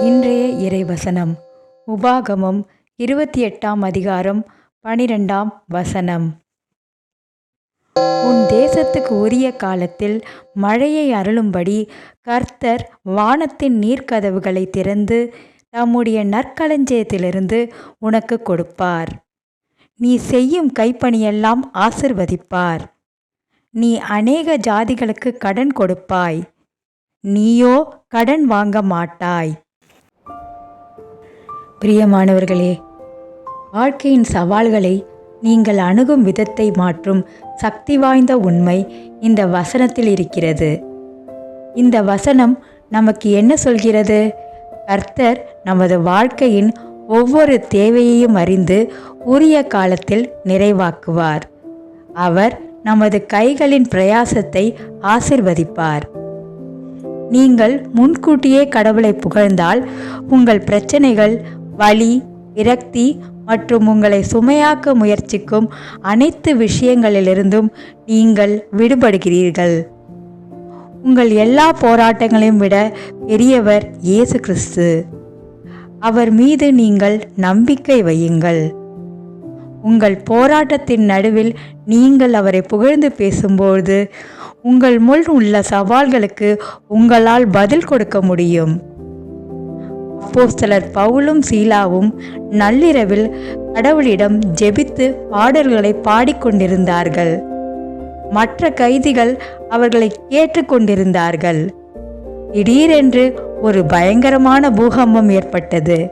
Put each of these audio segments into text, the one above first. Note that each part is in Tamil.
இன்றைய இறைவசனம். உபாகமம் இருபத்தி எட்டாம் அதிகாரம் பனிரெண்டாம் வசனம். உன் தேசத்துக்கு உரிய காலத்தில் மழையை அருளும்படி கர்த்தர் வானத்தின் நீர்க்கதவுகளை திறந்து தம்முடைய நற்களஞ்சியத்திலிருந்து உனக்கு கொடுப்பார். நீ செய்யும் கைப்பணியெல்லாம் ஆசிர்வதிப்பார். நீ அநேக ஜாதிகளுக்கு கடன் கொடுப்பாய். நீயோ கடன் வாங்க மாட்டாய். பிரியமானவர்களே வாழ்க்கையின் சவால்களை நீங்கள் அணுகும் விதத்தை மாற்றும் சக்தி வாய்ந்த உண்மை இந்த வசனத்தில் இருக்கிறது. இந்த வசனம் நமக்கு என்ன சொல்கிறது? கர்த்தர் நமது வாழ்க்கையின் ஒவ்வொரு தேவையையும் அறிந்து உரிய காலத்தில் நிறைவாக்குவார். அவர் நமது கைகளின் பிரயாசத்தை ஆசிர்வதிப்பார். நீங்கள் முன்கூட்டியே கடவுளை புகழ்ந்தால் உங்கள் பிரச்சனைகள் வலி விரக்தி மற்றும் உங்களை சுமையாக்க முயற்சிக்கும் அனைத்து விஷயங்களிலிருந்தும் நீங்கள் விடுபடுகிறீர்கள். உங்கள் எல்லா போராட்டங்களையும் விட பெரியவர் இயேசு கிறிஸ்து. அவர் மீது நீங்கள் நம்பிக்கை வையுங்கள். உங்கள் போராட்டத்தின் நடுவில் நீங்கள் அவரை புகழ்ந்து பேசும்போது உங்கள் முன் உள்ள சவால்களுக்கு உங்களால் பதில் கொடுக்க முடியும். அப்போஸ்தலர் பவுலும் சீலாவும் நள்ளிரவில் கடவுளிடம் ஜெபித்து பாடல்களை பாடிக்கொண்டிருந்தார்கள். மற்ற கைதிகள் அவர்களை கேட்டுக்கொண்டிருந்தார்கள். திடீரென்று ஒரு பயங்கரமான பூகம்பம் ஏற்பட்டது.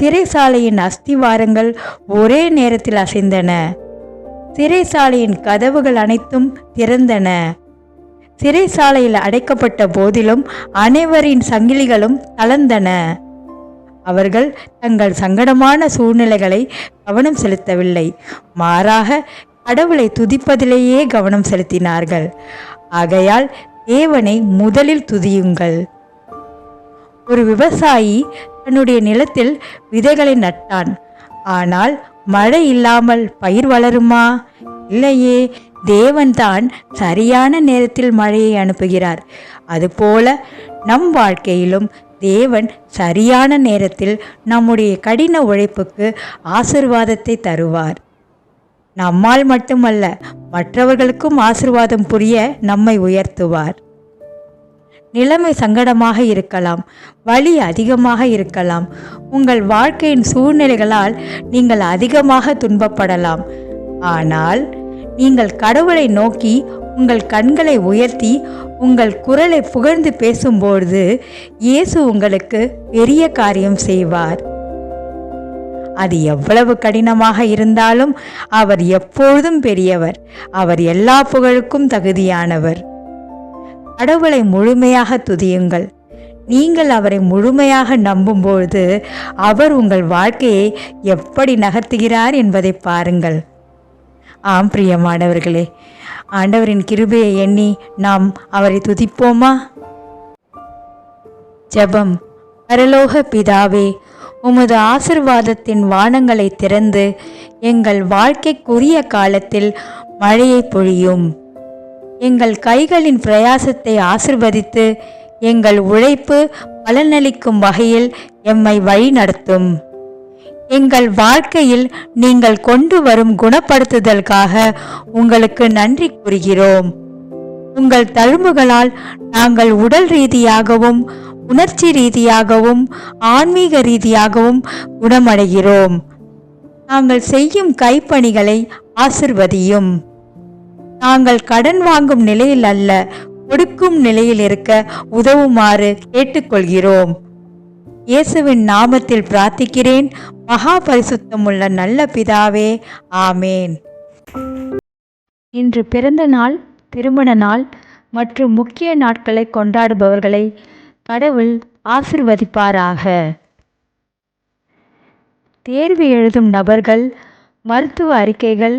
சிறைசாலையின் அஸ்திவாரங்கள் ஒரே நேரத்தில் அசைந்தன. சிறைசாலையின் கதவுகள் அனைத்தும் திறந்தன. சிறைசாலையில் அடைக்கப்பட்ட போதிலும் அனைவரின் சங்கிலிகளும் தளர்ந்தன. அவர்கள் தங்கள் சங்கடமான சூழ்நிலைகளை கவனம் செலுத்தவில்லை. மாறாக கடவுளை துதிப்பதிலேயே கவனம் செலுத்தினார்கள். ஆகையால் தேவனை முதலில் துதியுங்கள். ஒரு விவசாயி தன்னுடைய நிலத்தில் விதைகளை நட்டான். ஆனால் மழை இல்லாமல் பயிர் வளருமா? இல்லையே தேவன்தான் சரியான நேரத்தில் மழையை அனுப்புகிறார். அதுபோல நம் வாழ்க்கையிலும் தேவன் சரியான நேரத்தில் நம்முடைய கடின உழைப்புக்கு ஆசிர்வாதத்தை தருவார். நம்மால் மட்டுமல்ல மற்றவர்களுக்கும் ஆசிர்வாதம் புரிய நம்மை உயர்த்துவார். நிலைமை சங்கடமாக இருக்கலாம் வலி அதிகமாக இருக்கலாம். உங்கள் வாழ்க்கையின் சூழ்நிலைகளால் நீங்கள் அதிகமாக துன்பப்படலாம். ஆனால் நீங்கள் கடவுளை நோக்கி உங்கள் கண்களை உயர்த்தி உங்கள் குரலை புகழ்ந்து பேசும்பொழுது இயேசு உங்களுக்கு பெரிய காரியம் செய்வார். அது எவ்வளவு கடினமாக இருந்தாலும் அவர் எப்பொழுதும் பெரியவர். அவர் எல்லா புகழுக்கும் தகுதியானவர். கடவுளை முழுமையாக துதியுங்கள். நீங்கள் அவரை முழுமையாக நம்பும்பொழுது அவர் உங்கள் வாழ்க்கையை எப்படி நகர்த்துகிறார் என்பதை பாருங்கள். ஆம் பிரியமானவர்களே ஆண்டவரின் கிருபையை எண்ணி நாம் அவரை துதிப்போமா? ஜெபம். பரலோக பிதாவே உமது ஆசிர்வாதத்தின் வானங்களை திறந்து எங்கள் வாழ்க்கைக்குரிய காலத்தில் மழையை பொழியும். எங்கள் கைகளின் பிரயாசத்தை ஆசிர்வதித்து எங்கள் உழைப்பு பலனளிக்கும் வகையில் எம்மை வழி நடத்தும் எங்கள் வாழ்க்கையில் நீங்கள் கொண்டு வரும் குணப்படுத்துதலுக்காக உங்களுக்கு நன்றி கூறுகிறோம். உங்கள் தழும்புகளால் நாங்கள் உடல் ரீதியாகவும் உணர்ச்சி ரீதியாகவும் ஆன்மீக ரீதியாகவும் குணமடைகிறோம். நாங்கள் செய்யும் கைப்பணிகளை ஆசிர்வதியும். நாங்கள் கடன் வாங்கும் நிலையில் அல்ல கொடுக்கும் நிலையில் இருக்க உதவுமாறு கேட்டுக்கொள்கிறோம். இயேசுவின் நாமத்தில் பிரார்த்திக்கிறேன். மகா பரிசுத்தமுள்ள நல்ல பிதாவே ஆமேன். இன்று பிறந்த நாள் திருமண நாள் மற்றும் முக்கிய நாட்களை கொண்டாடுபவர்களை கடவுள் ஆசிர்வதிப்பாராக. தேர்வு எழுதும் நபர்கள் மருத்துவ அறிக்கைகள்